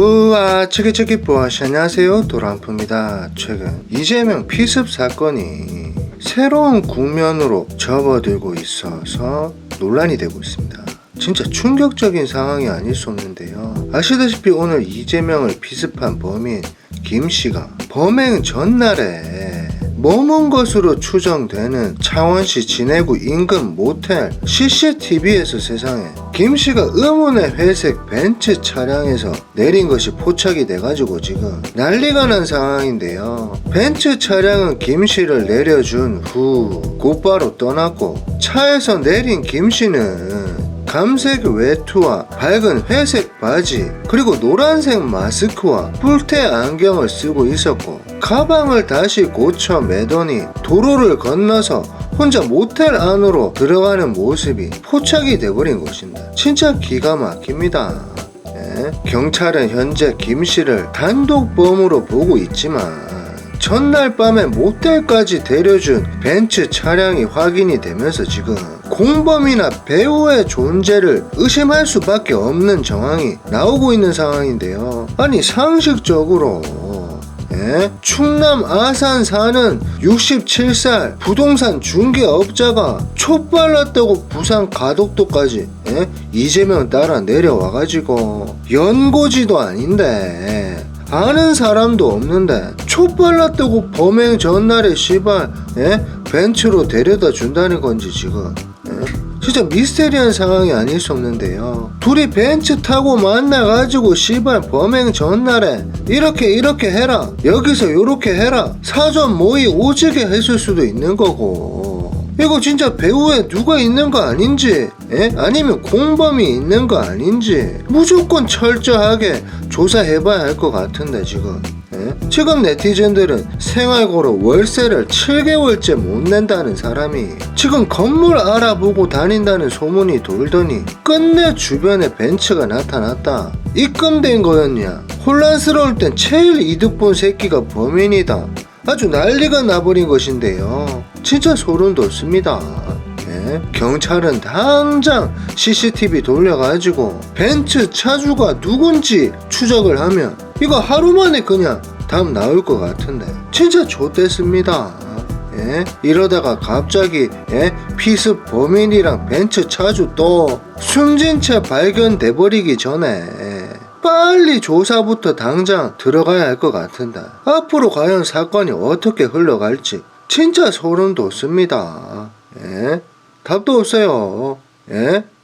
뿌아 치기치기 뿌아시 안녕하세요 도란프입니다. 최근 이재명 피습 사건이 새로운 국면으로 접어들고 있어서 논란이 되고 있습니다. 진짜 충격적인 상황이 아닐 수 없는데요. 아시다시피 오늘 이재명을 피습한 범인 김씨가 범행 전날에 머문 것으로 추정되는 창원시 진해구 인근 모텔 CCTV에서 세상에 김씨가 의문의 회색 벤츠 차량에서 내린 것이 포착이 돼가지고 지금 난리가 난 상황인데요. 벤츠 차량은 김씨를 내려준 후 곧바로 떠났고 차에서 내린 김씨는 감색 외투와 밝은 회색 바지 그리고 노란색 마스크와 뿔테 안경을 쓰고 있었고 가방을 다시 고쳐 매더니 도로를 건너서 혼자 모텔 안으로 들어가는 모습이 포착이 돼버린 것입니다. 진짜 기가 막힙니다. 예, 경찰은 현재 김 씨를 단독범으로 보고 있지만 전날 밤에 모텔까지 데려준 벤츠 차량이 확인이 되면서 지금 공범이나 배우의 존재를 의심할 수밖에 없는 정황이 나오고 있는 상황인데요. 아니 상식적으로 예? 충남 아산 사는 67살 부동산 중개업자가 촉발랐다고 부산 가덕도까지 예? 이재명 따라 내려와가지고 연고지도 아닌데 아는 사람도 없는데 촉발랐다고 범행 전날에 씨발 예? 벤츠로 데려다 준다는 건지 지금 예? 진짜 미스테리한 상황이 아닐 수 없는데요. 둘이 벤츠 타고 만나가지고 씨발 범행 전날에 이렇게 이렇게 해라 여기서 요렇게 해라 사전 모의 오지게 했을 수도 있는 거고 이거 진짜 배우에 누가 있는 거 아닌지 예? 아니면 공범이 있는 거 아닌지 무조건 철저하게 조사해봐야 할 것 같은데 지금. 예? 지금 네티즌들은 생활고로 월세를 7개월째 못 낸다는 사람이 지금 건물 알아보고 다닌다는 소문이 돌더니 끝내 주변에 벤츠가 나타났다. 입금된 거였냐? 혼란스러울 땐 제일 이득 본 새끼가 범인이다. 아주 난리가 나버린 것인데요 진짜 소름 돋습니다 예? 경찰은 당장 CCTV 돌려가지고 벤츠 차주가 누군지 추적을 하면 이거 하루 만에 그냥 답 나올 것 같은데 진짜 좋댔습니다 예? 이러다가 갑자기 예? 피습 범인이랑 벤츠 차주 또 숨진 채 발견돼 버리기 전에 빨리 조사부터 당장 들어가야 할 것 같은데 앞으로 과연 사건이 어떻게 흘러갈지 진짜 소름 돋습니다. 예? 답도 없어요. 예?